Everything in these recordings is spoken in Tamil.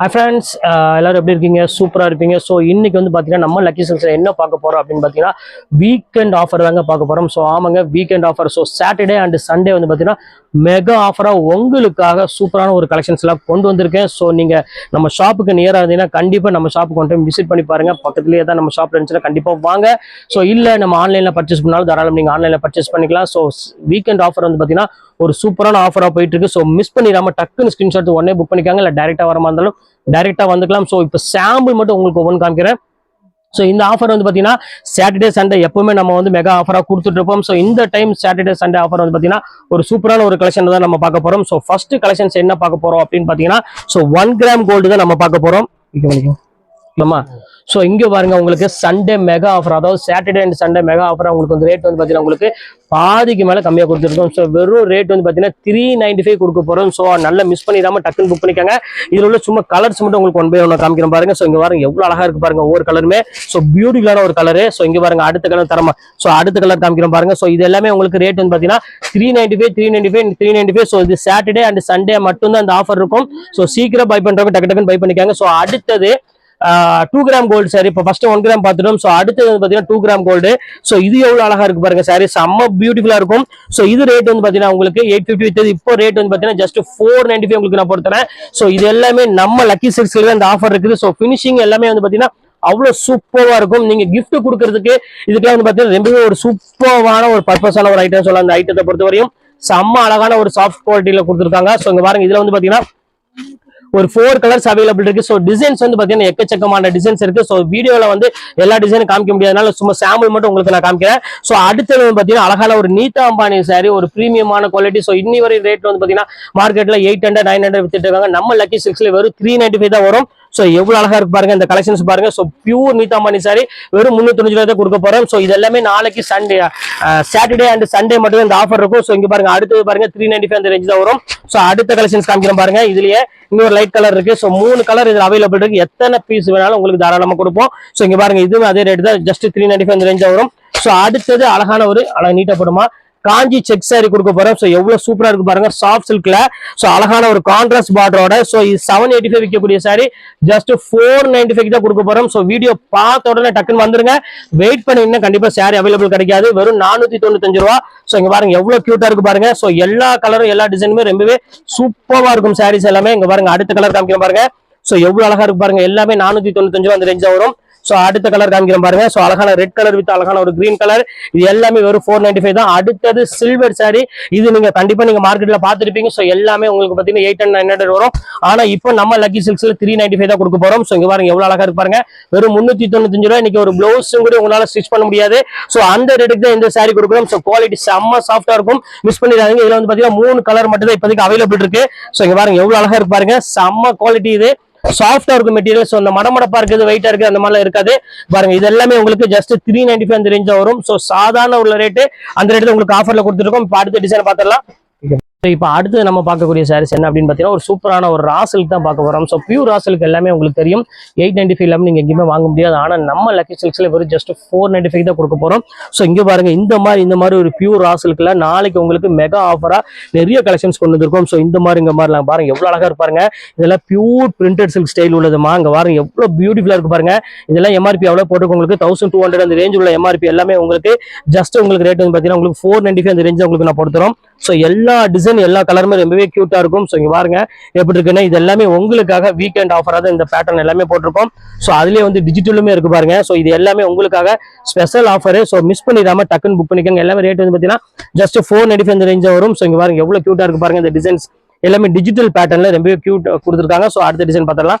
ஹை ஃப்ரெண்ட்ஸ் uh, எல்லோரும் எப்படி இருக்கீங்க? சூப்பராக இருப்பீங்க. ஸோ இன்றைக்கி வந்து பார்த்தீங்கன்னா நம்ம லக்கி சில்க்ஸில் என்ன பார்க்க போகிறோம் அப்படின்னு பார்த்தீங்கன்னா வீக்கெண்ட் ஆஃபர் தாங்க பார்க்க போகிறோம் ஸோ ஆமாங்க weekend offer so Saturday and Sunday வந்து பார்த்தீங்கன்னா மெகா ஆஃபராக உங்களுக்காக சூப்பரான ஒரு கலெக்ஷன்ஸ்லாம் கொண்டு வந்திருக்கேன். ஸோ நீங்கள் நம்ம ஷாப்புக்கு நியராக இருந்தீங்கன்னா கண்டிப்பாக நம்ம ஷாப்புக்கு கொண்டு விசிட் பண்ணி பாருங்க. பக்கத்துலேயே தான் நம்ம ஷாப்பில் இருந்துச்சுன்னா கண்டிப்பாக வாங்க. ஸோ இல்லை நம்ம ஆன்லைனில் பர்ச்சேஸ் பண்ணாலும் தாராளம் நீங்கள் ஆன்லைனில் பர்ச்சேஸ் பண்ணிக்கலாம். ஸோ வீக்கெண்ட் ஆஃபர் வந்து பார்த்தீங்கன்னா ஒரு சூப்பரான ஆஃபராக போயிட்டு இருக்கு ஸோ மிஸ் பண்ணிடாம டக்குன்னு ஸ்கிரீன்ஷாட் உடனே புக் பண்ணிக்காங்க. இல்லை டேரெக்டாக வர மாதிரி இருந்தாலும் டேரெக்டாக வந்துக்கலாம். ஸோ இப்போ சாம்பிள் மட்டும் உங்களுக்கு ஒவ்வொன்று காமிக்கிறேன். ஸோ இந்த ஆஃபர் வந்து பார்த்தீங்கன்னா சாட்டர்டே சண்டே எப்பவுமே நம்ம வந்து மெகா ஆஃபராக கொடுத்துட்டு இருப்போம் ஸோ இந்த டைம் சாட்டர்டே சண்டே ஆஃபர் வந்து பார்த்தீங்கன்னா ஒரு சூப்பரான ஒரு கலெக்ஷன் தான் நம்ம பார்க்க போகிறோம் ஸோ ஃபர்ஸ்ட் கலெக்ஷன்ஸ் என்ன பார்க்க போகிறோம் அப்படின்னு பார்த்தீங்கன்னா ஸோ ஒன் கிராம் கோல்டு தான் நம்ம பார்க்க போகிறோம் இல்லாமா ஸோ இங்கே பாருங்க உங்களுக்கு சண்டே மெகா ஆஃபர் அதாவது Saturday and Sunday mega offer உங்களுக்கு வந்து ரேட் வந்து பார்த்தீங்கன்னா உங்களுக்கு பாதிக்கு மேலே கம்மியாக கொடுத்துருக்கோம். ஸோ வெறும் ரேட் வந்து பார்த்தீங்கன்னா த்ரீ நைன்டி ஃபைவ் கொடுக்க போகிறோம் ஸோ நல்லா மிஸ் பண்ணிடாம டக்குன்னு புக் பண்ணிக்காங்க. இதில் உள்ள சும்மா கலர்ஸ் மட்டும் உங்களுக்கு ஒன் பை ஒன்று காமிக்கிறேன் பாருங்க. ஸோ இங்கே பாருங்க எவ்வளோ அழகாக இருக்கு பாருங்க ஒவ்வொரு கலருமே ஸோ பியூட்டிஃபுல்லான ஒரு கலரு ஸோ இங்கே பாருங்க அடுத்த கலர் தரமா. ஸோ அடுத்த கலர் காமிக்கிறோம் பாருங்க. ஸோ இது எல்லாமே உங்களுக்கு ரேட் வந்து பார்த்தீங்கன்னா three ninety five three ninety five three ninety five so இது சாட்டர்டே அண்ட் சண்டே மட்டும்தான் இந்த ஆஃபர் இருக்கும். ஸோ சீக்கிரம் பை பண்றவங்க டக்கு டக்குன்னு பை பண்ணிக்காங்க. ஸோ அடுத்தது டூ கிராம் கோல்டு சாரி இப்போ ஃபர்ஸ்ட் ஒன் கிராம் பார்த்துட்டோம். ஸோ அடுத்தது வந்து பார்த்தீங்கன்னா டூ கிராம் கோல்டு ஸோ இது எவ்வளோ அழகா இருக்கு பாருங்க சாரி செம்ம பியூட்டிஃபுல்லா இருக்கும். ஸோ இது ரேட் வந்து பார்த்தீங்கன்னா உங்களுக்கு எயிட் ஃபிஃப்டி வித்தது. இப்போ ரேட் வந்து பார்த்தீங்கன்னா ஜஸ்ட் ஃபோர் நைன்டி ஃபைவ் உங்களுக்கு நான் பொறுத்தரேன் ஸோ இது எல்லாமே நம்ம லக்கி சில்க்ஸ்ல இந்த ஆஃபர் இருக்குது. ஸோ ஃபினிஷிங் எல்லாமே வந்து பார்த்தீங்கன்னா அவ்வளோ சூப்பராக இருக்கும். நீங்க கிஃப்ட் கொடுக்கறதுக்கு இதுக்கெல்லாம் வந்து பார்த்தீங்கன்னா ரொம்பவே ஒரு சூப்பரான ஒரு பர்பஸான ஒரு ஐட்டம் சொல்லலாம் அந்த ஐட்டத்தை பொறுத்த வரையும் செம்ம அழகான ஒரு சாஃப்ட் குவாலிட்டியில கொடுத்துருக்காங்க. ஸோ இங்க பாருங்க இதுல வந்து பாத்தீங்கன்னா ஒரு ஃபோர் கலர்ஸ் அவைலபிள் இருக்கு. ஸோ டிசைன்ஸ் வந்து பார்த்தீங்கன்னா எக்கச்சக்கமான டிசைன்ஸ் இருக்கு. ஸோ வீடியோவில் வந்து எல்லா டிசைனும் காமிக்க முடியாதனால சும்மா சாம்பிள் மட்டும் உங்களுக்கு நான் காமிக்கிறேன். ஸோ அடுத்தது வந்து பார்த்தீங்கன்னா அழகான ஒரு நீதா அம்பானி சாரி ஒரு ப்ரீமியமான குவாலிட்டி ஸோ இன்னி வரை ரேட் வந்து பார்த்தீங்கன்னா மார்க்கெட்ல எயிட் ஹண்ட்ரட் நைன் ஹண்ட்ரட் வித்துட்டு இருக்காங்க. நம்ம லக்கி சிக்ஸ்ல வெறும் த்ரீ நைன்டி ஃபைவ் தான் வரும். ஸோ எவ்வளவு அழகா இருக்கு பாருங்க இந்த கலெக்ஷன்ஸ் பாருங்க. ஸோ பியூர் நீதாமணி சாரி வெறும் முன்னூத்தி ரூபாய் தான் கொடுக்க போறோம். ஸோ இது எல்லாமே நாளைக்கு சண்டே சாட்டர்டே அண்ட் சண்டே மட்டும் இந்த ஆஃபர் இருக்கும். ஸோ இங்க பாருங்க அடுத்தது பாருங்க த்ரீ நைன்டி ஃபைவ் அந்த ரேஞ்ச் தான் வரும். ஸோ அடுத்த கலெக்ஷன்ஸ் காமிக்கிறோம் பாருங்க. இதுலயே இன்னொரு லைட் கலர் இருக்கு. ஸோ மூணு கலர் இதுல அவைலபிள் இருக்கு. எத்தனை பீஸ் வேணாலும் உங்களுக்கு தாராளமா கொடுப்போம். ஸோ இங்க பாருங்க இதுவும் அதே ரேட் தான். ஜஸ்ட் த்ரீ நைன்டி ஃபைவ் ரேஞ்சாக ரேஞ்ச் வரும். ஸோ அடுத்தது அழகான ஒரு அழகா நீட்டப்படுமா காஞ்சி செக் சாரி கொடுக்க போறோம். ஸோ எவ்வளவு சூப்பரா இருக்கு பாருங்க. சாஃப்ட் சில்க்ல ஸோ அழகான ஒரு கான்ட்ராஸ்ட் பார்டரோட ஸோ இது செவன் எயிட்டி ஃபைவ் விற்கக்கூடிய sorry just four ninety five தான் கொடுக்க போறோம். ஸோ வீடியோ பார்த்த உடனே டக்குன்னு வந்துருங்க. வெயிட் பண்ணீங்கன்னா கண்டிப்பா சாரி அவைலபிள் கிடைக்காது. வெறும் நானூத்தி தொண்ணூத்தஞ்சு ரூபா. ஸோ இங்க பாருங்க எவ்வளவு கியூட்டா இருக்கு பாருங்க. ஸோ எல்லா கலரும் எல்லா டிசைனுமே ரொம்பவே சூப்பரா இருக்கும் சாரீஸ் எல்லாமே. இங்க பாருங்க அடுத்த கலர் காமிக்கிற பாருங்க. ஸோ எவ்வளவு அழகா இருக்கு பாருங்க. எல்லாமே நானூத்தி தொண்ணூத்தஞ்சு ரூபா அந்த ரேஞ்சா வரும். ஸோ அடுத்த கலர் காமிக்கிறேன் பாருங்க. ஸோ அழகான ரெட் கலர் வித் அழகான ஒரு கிரீன் கலர் இது எல்லாமே வெறும் ஃபோர் நைன்டி ஃபைவ் தான். அடுத்தது சில்வர் சாரி இது நீங்க கண்டிப்பா நீங்க மார்க்கெட்ல பாத்துருப்பீங்க ஸோ எல்லாமே உங்களுக்கு பாத்தீங்கன்னா எயிட் அண்ட் நைன் ஹண்ட்ரட் வரும். ஆனா இப்போ நம்ம லக்கி சில்க்ஸ்ல த்ரீ நைன்டி ஃபைவ் தான் கொடுக்க போறோம். ஸோ இங்க பாருங்க எவ்வளவு அழகா இருக்கு பாருங்க. வெறும் முன்னூத்தி தொண்ணூத்தஞ்சு ரூபாய். இன்னைக்கு ஒரு பிளவுஸும் கூட உங்களால ஸ்டிச் பண்ண முடியாது. ஸோ அந்த ரேட்டுக்கு தான் இந்த சாரி கொடுக்குறோம். ஸோ குவாலிட்டி செம்ம சாஃப்டா இருக்கும். மிஸ் பண்ணிடாதீங்க. இதுல வந்து பாத்தீங்கன்னா மூணு கலர் மட்டும் தான் இப்போதைக்கு அவைலபிள் இருக்கு. ஸோ இங்க பாருங்க எவ்வளவு அழகா இருக்கு பாருங்க. செம்ம குவாலிட்டி இது. சாஃப்டா இருக்கும் மெட்டீரியல் ஸோ அந்த மடமடப்பா இருக்குது வெயிட்டா இருக்குது அந்த மாதிரிலாம் இருக்காது. பாருங்க இது எல்லாமே உங்களுக்கு ஜஸ்ட் த்ரீ நைன்டி ஃபைவ் அந்த ரேஞ்ச் வரும். ஸோ சாதாரண உள்ள ரேட்டு அந்த ரேட்டு உங்களுக்கு ஆஃபர்ல கொடுத்துருக்கோம். இப்போ அடுத்த டிசைன் பார்த்துடலாம். ஸோ இப்போ அடுத்து நம்ம பார்க்கக்கூடிய சாரீஸ் என்ன அப்படின்னு பார்த்தீங்கன்னா ஒரு சூப்பரான ஒரு ராசலுக்கு தான் பார்க்க போகிறோம் ஸோ பியூர் ராசலுக்கு எல்லாமே உங்களுக்கு தெரியும். எயிட் நைன்டி ஃபைவ் இல்லாமல் நீங்கள் எங்கேயுமே வாங்க முடியாது. ஆனால் நம்ம லக்கி சில்க்ஸ்ல வெறும் ஜஸ்ட் ஃபோர் நைன்டி ஃபைவ் தான் கொடுக்க போகிறோம் ஸோ இங்கே பாருங்கள் இந்த மாதிரி இந்த மாதிரி ஒரு பியூர் ராசலுக்குல நாளைக்கு உங்களுக்கு மெகா ஆஃபராக நிறைய கலெக்ஷன்ஸ் கொண்டு வந்திருக்கோம். ஸோ இந்த மாதிரி இங்கே மாதிரிலாம் பாருங்கள் எவ்வளோ அழகாக இருப்பாருங்க இதெல்லாம் பியூர் பிரிண்டட் சில்க் ஸ்டைல் உள்ளதுமா இங்கே பாருங்க எவ்வளோ பியூட்டிஃபுல்லாக இருக்கு பாருங்க. இதெல்லாம் எம்ஆர்பி எவ்வளோ போட்டு உங்களுக்கு தௌசண்ட் டூ ஹண்ட்ரட் அந்த ரேஞ்ச் உள்ள எம்ஆர்பி எல்லாமே உங்களுக்கு ஜஸ்ட் உங்களுக்கு ரேட் வந்து பார்த்தீங்கன்னா உங்களுக்கு ஃபோர் நைன்டி ஃபைவ் அந்த ரேஞ்ச் உங்களுக்கு நான் பொறுத்துறோம் ஸோ எல்லா டிசைன் எல்லா கலருமே ரொம்பவே க்யூட்டாக இருக்கும். ஸோ இங்கே பாருங்க எப்படி இருக்குன்னா இது எல்லாமே உங்களுக்காக வீக்கெண்ட் ஆஃபராக தான் இந்த பேட்டர்ன் எல்லாமே போட்டிருக்கோம். ஸோ அதுலேயே வந்து டிஜிட்டலுமே இருக்கு பாருங்க. ஸோ இது எல்லாமே உங்களுக்காக ஸ்பெஷல் ஆஃபரு ஸோ மிஸ் பண்ணிடாம டக்குன்னு புக் பண்ணிக்கோங்க. எல்லாமே ரேட் வந்து பார்த்தீங்கன்னா ஜஸ்ட் ஃபோர் நைன்டி ஃபைவ் ரேஞ்சாக வரும். ஸோ இங்கே பாருங்க எவ்வளோ க்யூட்டாக இருக்கு பாருங்க இந்த டிசைன்ஸ் எல்லாமே டிஜிட்டல் பேட்டர்னில் ரொம்பவே க்யூட் கொடுத்துருக்காங்க. ஸோ அடுத்த டிசைன் பார்த்தலாம்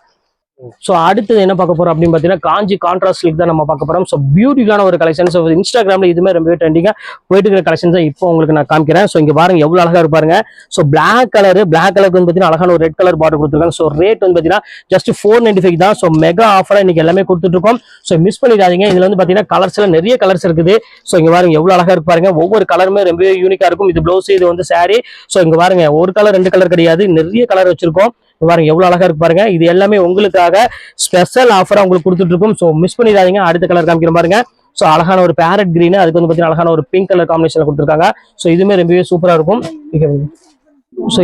ஸோ அடுத்தது என்ன பார்க்க போறோம் அப்படின்னு பார்த்தீங்கன்னா காஞ்சி கான்ட்ராஸ்ட் லிக் தான் நம்ம பார்க்க போறோம். ஸோ பியூட்டிஃபுல்லான ஒரு கலெக்ஷன் ஸோ இன்ஸ்டாகிராம்ல இதுமே ரொம்பவே ட்ரெண்டிங்காக போயிட்டு இருக்கிற கலெக்ஷன் தான் இப்போ உங்களுக்கு நான் காமிக்கிறேன். ஸோ இங்க பாருங்க எவ்வளவு அழகா இருப்பாருங்க ஸோ பிளாக் கலர் பிளாக் கலருக்கு வந்து பார்த்தீங்கன்னா அழகான ஒரு ரெட் கலர் பார்டர் கொடுத்துருக்காங்க. ஸோ ரேட் வந்து பார்த்தீங்கன்னா ஜஸ்ட் ஃபோர் நைன்டி ஃபைவ் தான் ஸோ மெகா ஆஃபராக இன்னைக்கு எல்லாமே கொடுத்துட்டு இருக்கோம். ஸோ மிஸ் பண்ணிடாதீங்க. இதுல வந்து பார்த்தீங்கன்னா கலர்ஸ்ல நிறைய கலர்ஸ் இருக்குது. ஸோ இங்க பாருங்க எவ்வளவு அழகா இருப்பாருங்க ஒவ்வொரு கலருமே ரொம்பவே யூனிக்கா இருக்கும். இது ப்ளவுஸ் இது வந்து சாரி ஸோ இங்க பாருங்க ஒரு கலர் ரெண்டு கலர் கிடையாது. நிறைய கலர் வச்சிருக்கோம். பாருங்க எவ்வளவு அழகா இருக்கு பாருங்க. இது எல்லாமே உங்களுக்காக ஸ்பெஷல் ஆஃபரா உங்களுக்கு கொடுத்துட்டு இருக்கும். ஸோ மிஸ் பண்ணிடாதீங்க. அடுத்த கலர் காமிக்கிற பாருங்க. ஸோ அழகான ஒரு பேரட் கிரீன் அதுக்கு வந்து பார்த்தீங்கன்னா அழகான ஒரு பிங்க் கலர் காம்பினேஷன் கொடுத்துருக்காங்க. ஸோ இதுவுமே ரொம்பவே சூப்பரா இருக்கும். ஸோ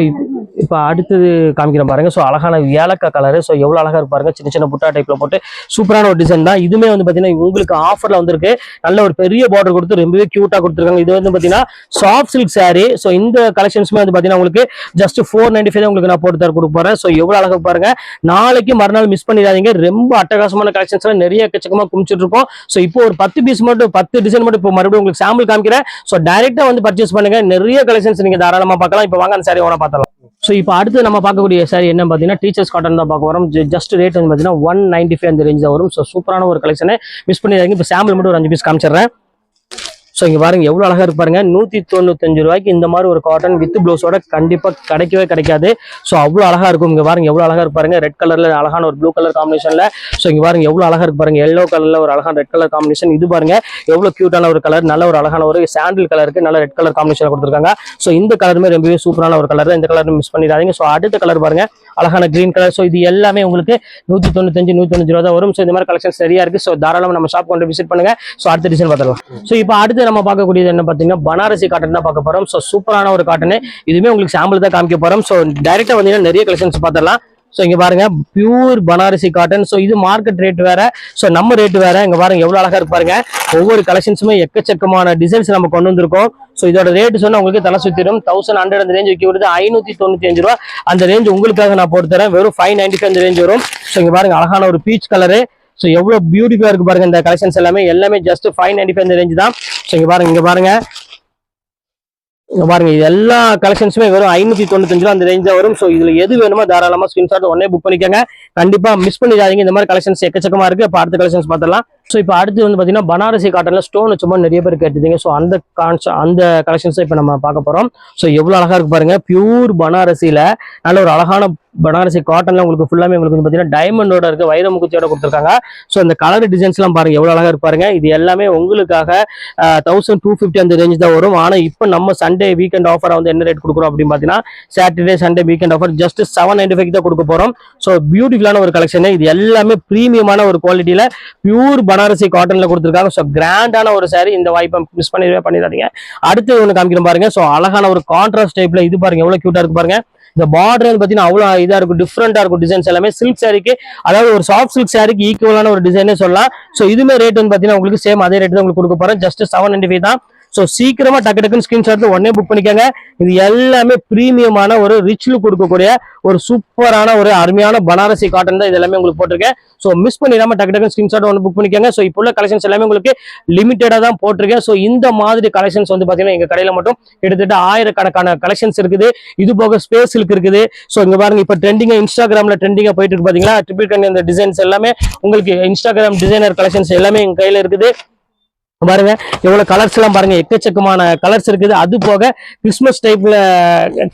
இப்போ அடுத்தது காமிக்கிறேன் பாருங்க. ஸோ அழகான ஏலக்காய் கலரு ஸோ எவ்வளோ அழகாக இருப்பாருங்க சின்ன சின்ன புட்டா டைப்ல போட்டு சூப்பரான ஒரு டிசைன் தான். இதுவுமே வந்து பார்த்தீங்கன்னா உங்களுக்கு ஆஃபர்ல வந்திருக்கு. நல்ல ஒரு பெரிய பார்டர் கொடுத்து ரொம்பவே க்யூட்டாக கொடுத்துருக்காங்க. இது வந்து பார்த்தீங்கன்னா சாஃப்ட் சில்க் சாரீ ஸோ இந்த கலெக்ஷன்ஸுமே வந்து பார்த்தீங்கன்னா உங்களுக்கு ஜஸ்ட் ஃபோர் நைன்டி ஃபைவ் உங்களுக்கு நான் போட்டு தர கொடுக்க போகிறேன் ஸோ எவ்வளோ அழகாக பாருங்க. நாளைக்கு மறுநாள் மிஸ் பண்ணிடாதீங்க. ரொம்ப அட்டகாசமான கலெக்ஷன்ஸ்லாம் நிறைய கச்சக்கமாக குமிச்சிட்டு இருக்கோம். ஸோ இப்போ ஒரு பத்து பீஸ் மட்டும் பத்து டிசைன் மட்டும் இப்போ மறுபடியும் உங்களுக்கு சாம்பிள் காமிக்கிறேன். ஸோ டைரக்டா வந்து பர்ச்சேஸ் பண்ணுங்க. நிறைய கலெக்ஷன்ஸ் நீங்கள் தாராளமாக பார்க்கலாம். இப்போ வாங்க அந்த சாரி ஓன பார்த்தலாம் ஸோ இப்போ அடுத்து நம்ம பார்க்கக்கூடிய சாரி என்ன பார்த்தீங்கன்னா டீச்சர்ஸ் காட்டன் தான் பார்க்க வரும் ஜஸ்ட் ரேட் வந்து பார்த்தீங்கன்னா ஒன் நைன்ட்டி ஃபைவ் அந்த ரேஞ்ச் தான் வரும். ஸோ சூப்பரான ஒரு கலெக்ஷனை மிஸ் பண்ணிடுறாங்க இப்போ சாம்பிள் மட்டும் ஒரு அஞ்சு பீஸ் காமிச்சிடுறேன். ஸோ இங்கே பாருங்க எவ்வளோ அழகாக இருப்பாருங்க நூற்றி தொண்ணூத்தஞ்சு ரூபாய்க்கு இந்த மாதிரி ஒரு காட்டன் வித் ப்ளவுஸோட கண்டிப்பாக கிடைக்கவே கிடைக்காது. ஸோ அவ்வளோ அழகாக இருக்கும். இங்கே பாருங்க எவ்வளோ அழகாக இருப்பாருங்க ரெட் கலர்ல அழகான ஒரு ப்ளூ கலர் காம்பினேஷனில் ஸோ இங்கே பாருங்க எவ்வளோ அழகாக இருக்கு பாருங்க. எல்லோ கலர்ல ஒரு அழகான ரெட் கலர் காம்பினேஷன் இது பாருங்க எவ்வளோ க்யூட்டான ஒரு கலர் நல்ல ஒரு அழகான ஒரு சாண்டில் கலருக்கு நல்ல ரெட் கலர் காம்பினேஷன் கொடுத்துருக்காங்க. ஸோ இந்த கலருமே ரொம்பவே சூப்பரான ஒரு கலர் இந்த கலர் மிஸ் பண்ணிடாதீங்க. ஸோ அடுத்த கலர் பாருங்க. அழகான கிரீன் கலர் ஸோ இது எல்லாமே உங்களுக்கு நூற்றி தொண்ணூத்தஞ்சு நூற்றி ரூபா தான் வரும். ஸோ இந்த மாதிரி கலெக்ஷன் சரியா இருக்கு. ஸோ தாராளமாக நம்ம ஷாப் கொண்டு விசிட் பண்ணுங்க. ஸோ அடுத்த டிசைன் பார்த்துடலாம். ஸோ இப்போ அடுத்து நம்ம பார்க்கக்கூடியது என்ன பார்த்தீங்கன்னா பனாரசி காட்டன் தான் பார்க்க போகிறோம் ஸோ சூப்பரான ஒரு காட்டன் இதுவுமே உங்களுக்கு சாம்பிள் தான் காமிக்க போகிறோம் ஸோ டைரெக்டாக வந்தீங்கன்னா நிறைய கலெக்ஷன்ஸ் பார்த்துடலாம். ஸோ இங்கே பாருங்க பியூர் பனாரசி காட்டன் ஸோ இது மார்க்கெட் ரேட் வேற. ஸோ நம்ம ரேட் வேற. இங்கே பாருங்க எவ்வளோ அழகாக இருப்பாருங்க ஒவ்வொரு கலெக்ஷன்ஸுமே எக்கச்சக்கமான டிசைன்ஸ் நம்ம கொண்டு வந்திருக்கோம். ஸோ இதோட ரேட் சொன்னா உங்களுக்கு தலை சுத்திடும். தௌசண்ட் ஹண்ட்ரட் அந்த ரேஞ்ச் விற்க விடுது. ஐநூற்றி தொண்ணூற்றி அஞ்சு ரூபா. அந்த ரேஞ்ச் உங்களுக்காக நான் போட்டு தரேன். வெறும் ஃபைவ் நைன்டி ஃபைவ் அந்த ரேஞ்ச் வரும். ஸோ இங்கே பாருங்க அழகான ஒரு பீச் கலரு ஸோ எவ்வளோ பியூட்டிஃபுல்லாக இருக்கு பாருங்க இந்த கலெக்ஷன்ஸ் எல்லாமே. எல்லாமே ஜஸ்ட் ஃபைவ் நைன்டி ஃபைவ் அந்த ரேஞ்ச் தான். ஸோ இங்கே பாருங்க இங்கே பாருங்க. இங்கே பாருங்க இது எல்லா கலெக்ஷன்ஸுமே வெறும் ஐநூத்தி தொண்ணூத்தஞ்சு ரூபா அந்த ரேஞ்சாக வரும். ஸோ இதுல எது வேணுமோ தாராளமா ஸ்கிரீன்ஷாட் உடனே புக் பண்ணிக்கோங்க. கண்டிப்பா மிஸ் பண்ணிடாதீங்க. இந்த மாதிரி கலெக்ஷன்ஸ் எக்கச்சக்கமா இருக்கு. இப்போ அடுத்த கலெக்ஷன்ஸ் பார்த்தலாம் ஸோ இப்போ அடுத்து வந்து பார்த்தீங்கன்னா பனாரசி காட்டனில் ஸ்டோன் வச்சுமா நிறைய பேர் கேட்டுருந்தீங்க ஸோ அந்த கான்ஸ் அந்த கலெக்ஷன்ஸை இப்போ நம்ம பார்க்க போகிறோம் ஸோ எவ்வளோ அழகாக இருக்கு பாருங்க. பியூர் பனாரசியில் நல்ல ஒரு அழகான பனாரசி காட்டன்ல உங்களுக்கு ஃபுல்லாமே உங்களுக்கு வந்து பார்த்தீங்கன்னா டைமண்டோட இருக்கு வைரமுகத்தியோட கொடுத்துருக்காங்க. ஸோ இந்த கலர் டிசைன்ஸ்லாம் பாருங்கள் பாருங்க அழகாக அழகா இருக்கு இது எல்லாமே உங்களுக்காக தௌசண்ட் டூ ஃபிஃப்டி அந்த ரேஞ்ச் தான் வரும். ஆனால் இப்போ நம்ம சண்டே வீக்கெண்ட் ஆஃபர் வந்து என்ன ரேட் கொடுக்குறோம் அப்படின்னு பார்த்தீங்கன்னா Saturday Sunday weekend offer just seven ninety five தான் கொடுக்க போகிறோம் ஸோ பியூட்டிஃபுல்லான ஒரு கலெக்ஷன் இது எல்லாமே ப்ரீமியமான ஒரு குவாலிட்டியில் பியூர் பனாரசி காட்டன்ல கொடுத்துருக்காங்க. ஸோ கிராண்டான ஒரு சாரி இந்த வாய்ப்பை மிஸ் பண்ணிடவே பண்ணிடாதீங்க. அடுத்து ஒன்று காமிக்கணும் பாருங்க. ஸோ அழகான ஒரு கான்ட்ராஸ்ட் டைப்ல இது பாருங்க. எவ்வளோ க்யூட்டா இருக்கு பாருங்க. இந்த பார்டர் வந்து பாத்தீங்கன்னா அவ்வளவு இதா இருக்கும். டிஃப்ரெண்டா இருக்கும் டிசைன்ஸ் எல்லாமே. சில்க் சாரிக்கு அதாவது ஒரு சாஃப்ட் சில்க் சாரிக்கு ஈக்குவலான ஒரு டிசைனே சொல்லலாம். ஸோ இதுமே ரேட் வந்து பாத்தீங்கன்னா உங்களுக்கு சேம் அதே ரேட் தான் உங்களுக்கு கொடுக்க போறேன். ஜஸ்ட் செவன் நைன்டி ஃபைவ் தான். ஸோ சீக்கிரமா டக்கு டக்குன்னு ஸ்கிரீன்ஷாட்ல உடனே புக் பண்ணிக்கோங்க. இது எல்லாமே பிரீமியமான ஒரு ரிச் லுக் கொடுக்கக்கூடிய ஒரு சூப்பரான ஒரு அருமையான பனாரசி காட்டன் தான் இது எல்லாமே உங்களுக்கு போட்டிருக்கேன். ஸோ மிஸ் பண்ணிடாம டக்கு டக்குன்னு ஸ்கிரீன்ஷாட் ஒன்று புக் பண்ணிக்கோங்க. ஸோ இப்போ உள்ள கலெக்ஷன்ஸ் எல்லாமே உங்களுக்கு லிமிட்டடா தான் போட்டிருக்கேன். ஸோ இந்த மாதிரி கலெக்ஷன்ஸ் வந்து பாத்தீங்கன்னா எங்க கடையில மட்டும் கிட்டத்தட்ட ஆயிரக்கணக்கான கலெக்ஷன்ஸ் இருக்குது. இது போக ஸ்பேஸ் இருக்குது. ஸோ இங்க பாருங்க இப்போ ட்ரெண்டிங்காக இன்ஸ்டாகிராம்ல ட்ரெண்டிங்காக போயிட்டு இருக்கு பாத்தீங்களா? ட்ரிபிள் கண்ணி அந்த டிசைன்ஸ் எல்லாமே உங்களுக்கு இன்ஸ்டாகிராம் டிசைனர் கலெக்ஷன்ஸ் எல்லாமே எங்க கையில இருக்குது. பாருங்க எவ்வளவு கலர்ஸ் எல்லாம் பாருங்க எக்கச்சக்கமான கலர்ஸ் இருக்குது. அது போக கிறிஸ்மஸ் டைப்ல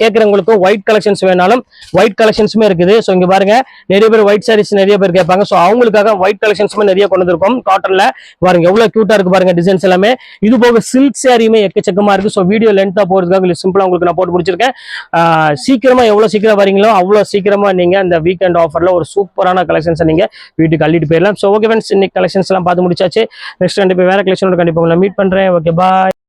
கேட்கறவங்களுக்கும் ஒயிட் கலெக்ஷன்ஸ் வேணாலும் ஒயிட் கலெக்ஷன்ஸுமே இருக்குது. ஸோ இங்க பாருங்க நிறைய பேர் ஒயிட் சாரீஸ் நிறைய பேர் கேட்பாங்க. ஸோ அவங்களுக்காக ஒயிட் கலெக்ஷன்ஸுமே நிறைய கொண்டு வந்திருக்கோம். காட்டன்ல பாருங்க எவ்வளவு கியூட்டா இருக்கு பாருங்க டிசைன்ஸ் எல்லாமே. இது போக சில்க் சாரியுமே எக்கச்சக்கமா இருக்கு. ஸோ வீடியோ லென்த்தா போறதுக்காக சிம்பிளா உங்களுக்கு நான் போட்டு முடிச்சிருக்கேன். சீக்கிரமா எவ்வளவு சீக்கிரம் வரீங்களோ அவ்வளவு சீக்கிரமா நீங்க இந்த வீக்கெண்ட் ஆஃபர்ல ஒரு சூப்பரான கலெக்ஷன்ஸ் நீங்க வீட்டுக்கு அள்ளிட்டு போயிடலாம். ஸோ ஓகே ஃப்ரெண்ட்ஸ் இன்னைக்கு கலெக்ஷன்ஸ் எல்லாம் பார்த்து முடிச்சாச்சு. நெக்ஸ்ட் கண்டிப்பா வேற இன்னொரு கண்டிப்பாக உங்களை மீட் பண்ணுறேன் ஓகே பாய்